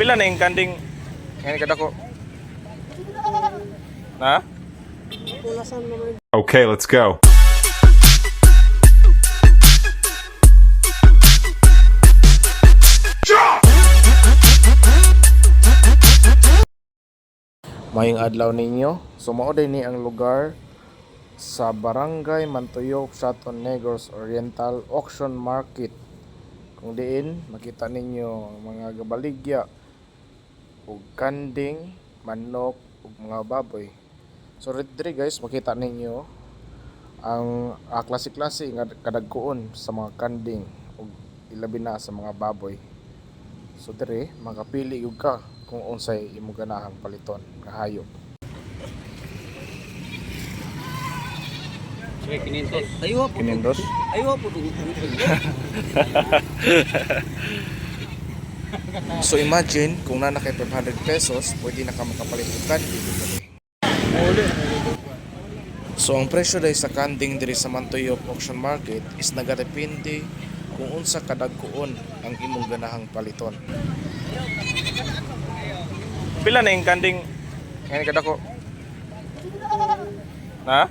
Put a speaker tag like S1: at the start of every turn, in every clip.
S1: Pila na yung kanding ngayon kada ko? Ha?
S2: Pulasan naman.
S3: Okay, let's go.
S1: Mayong adlaw ninyo. Sumao din ni ang lugar sa Barangay Mantuyok, Saton Negros Oriental Auction Market. Kung diin, makita ninyo ang mga gabaligya ug kanding, manok ug mga baboy. So diri guys, makita ninyo ang ah, klase-klase nga kadagkuon sa mga kanding ug ilabi na sa mga baboy. So dire, makapili yug ka kung unsay imo ganahang paliton nga hayop.
S2: Aywa po.
S1: Kinindos.
S2: Aywa po.
S1: So imagine kung na kay 500 pesos, pwede na ka makapalit og candy. So ang presyo dahil sa kanding diri sa Mantuyok Auction Market is nagadepende kung unsa kadagkuon ang imong ganahang paliton. Pila na yung kanding ngayon kada ko? Ha?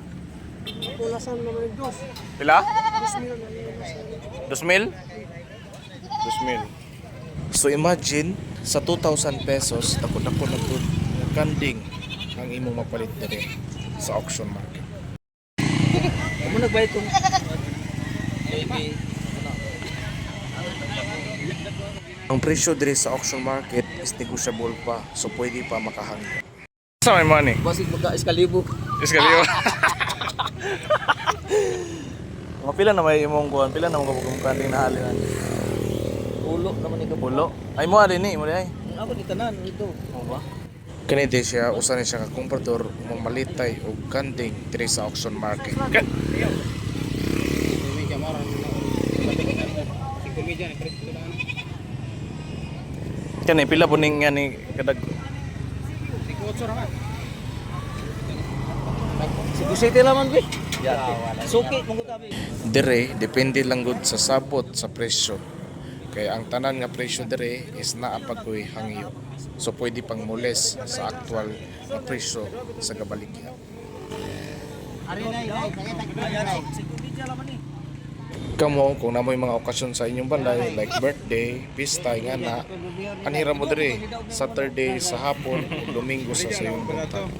S2: Pulasan naman dos.
S1: Pila?
S2: Dos mil na yun.
S1: 2,000? 2,000. So imagine sa 2,000 pesos dako-dako na pud kanding ang imong mapalit diri sa auction market.
S2: Amo nagbayad kong baby.
S1: Ang presyo diri sa auction market is negotiable pa so pwede pa makahangyo. Sa may money?
S2: Basig magka eskalibo.
S1: Is kaliyo. Mga pila na may imong kuan, pila na mo kapag kanding na halin
S2: Ulo naman ikaw.
S1: Pulo. Ay mo ali ni, mo ay.
S2: Ako ni tanan ito.
S1: Mo ba? Kani di siya usa ni siya ka komprador umang malitay og kanding diri sa auction market. Ka- Kani pila po ning nga ni kadag
S2: Sigusite laman bi. Suki mong tabi.
S1: dire depende lang gud sa sabot sa presyo. Kaya ang tanan nga presyo dire is naa pagkoy hangyo. So pwede pang mules sa actual nga presyo sa gabaligya. Kamo kung namoy mga okasyon sa inyong balay like birthday, pista nga na anhira mo dire Saturday sa hapon Domingo sa sayong buntag.